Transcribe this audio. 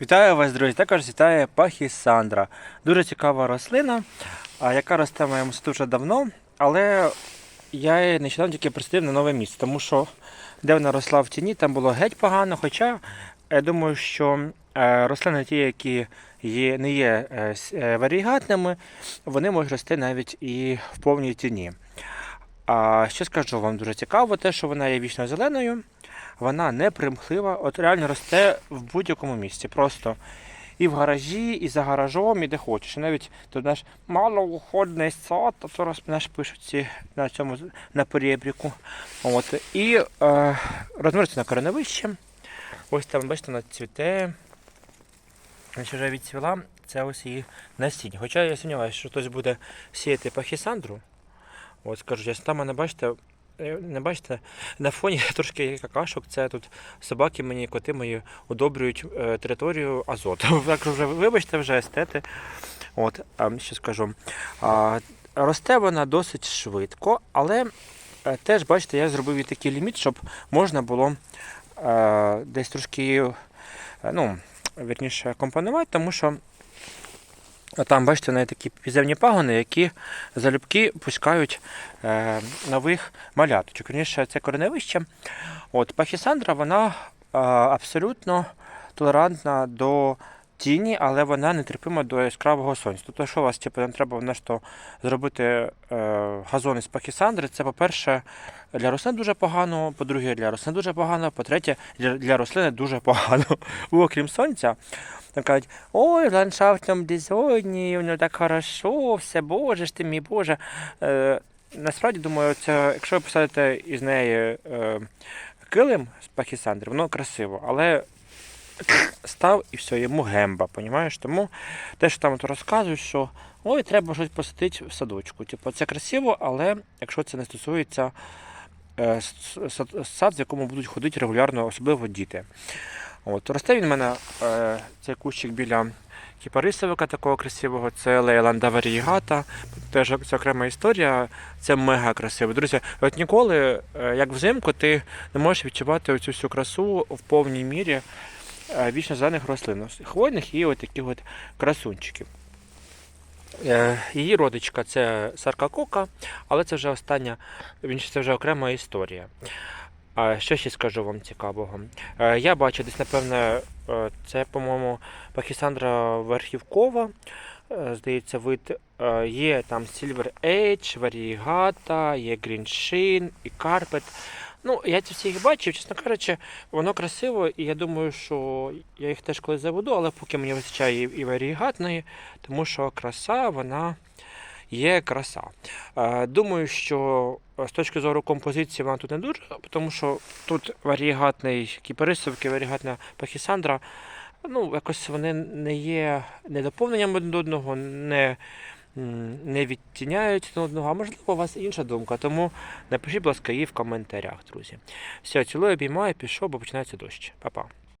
Вітаю вас, друзі! Також вітає пахісандра. Дуже цікава рослина, яка росте в моєму саду давно, але я її нещодавно тільки присадив на нове місце, тому що де вона росла в тіні, там було геть погано. Хоча я думаю, що е, рослини ті, які є, не є е, е, варігатними, вони можуть рости навіть і в повній тіні. А ще скажу вам дуже цікаво, те, що вона є вічно зеленою, вона не примхлива, от реально росте в будь-якому місці. Просто і в гаражі, і за гаражом, і де хочеш. І навіть тут наш малоуходний сад, а то раз наш пишуть ці на цьому на перебріку. От. І е, розміриться на кореневище. Ось там, бачите, вона цвіте. Ось вже відцвіла, це ось її насіння. Хоча я сумніваюся, що хтось буде сіяти пахісандру. От скажу чесно, там бачите, е, не бачите, на фоні трошки какашок. Це тут собаки мені, коти мої удобрюють е, територію азоту. Так вже вибачте, вже естети. От, що скажу. Росте вона досить швидко, але е, теж, бачите, я зробив їй такий ліміт, щоб можна було десь трошки ну, вірніше, компонувати, тому що там, бачите, навіть такі підземні пагони, які залюбки пускають е, нових маляточок. Вірніше, це кореневище. От, пахісандра, вона е, абсолютно толерантна до тіні, але вона нетерпима до яскравого сонця. Тобто, що у вас типу, не треба вона що зробити е, газон із пахісандри, це, по-перше, для рослин дуже погано, по-друге, для рослин дуже погано, по-третє, для, для рослини дуже погано. Окрім сонця, там кажуть, ой, в ландшафтному дизайні, воно так хорошо, все, боже ж ти мій Боже. Е, насправді, думаю, це, якщо ви посадите із неї е, килим з пахісандри, воно красиво, але став і все, йому гемба, понімаєш? Тому те, що там от розказують, що ой, треба щось посадити в садочку. Типу, це красиво, але якщо це не стосується е, сад, з якому будуть ходити регулярно, особливо діти. От, росте він в мене е, цей кущик біля кіпарисовика такого красивого, це Лейланда варігата. Теж це окрема історія, це мега красиво. Друзі, от ніколи, е, як взимку, ти не можеш відчувати оцю всю красу в повній мірі вічно зелених рослин, хвойних і от таких от красунчиків. Е, Її родичка це саркакока, але це вже остання, це вже окрема історія. Що ще скажу вам цікавого? Е, Я бачу десь, напевне, е, це, по-моєму, Пахісандра Верхівкова. Е, Здається, вид е, є там Silver Edge, Variegata, є Green Sheen і Carpet. Ну, я ці всі їх бачив, чесно кажучи, воно красиво, і я думаю, що я їх теж колись заведу, але поки мені вистачає і- варігатної, тому що краса, вона є краса. Е, Думаю, що е, з точки зору композиції вона тут не дуже, тому що тут варігатний кіпарисовки, варігатна пахісандра, ну, якось вони не є не доповненням один до одного, не, не відтіняють одного, а можливо, у вас інша думка. Тому напишіть, будь ласка, її в коментарях, друзі. Все, цілую, обіймаю, пішов, бо починається дощ. Па-па.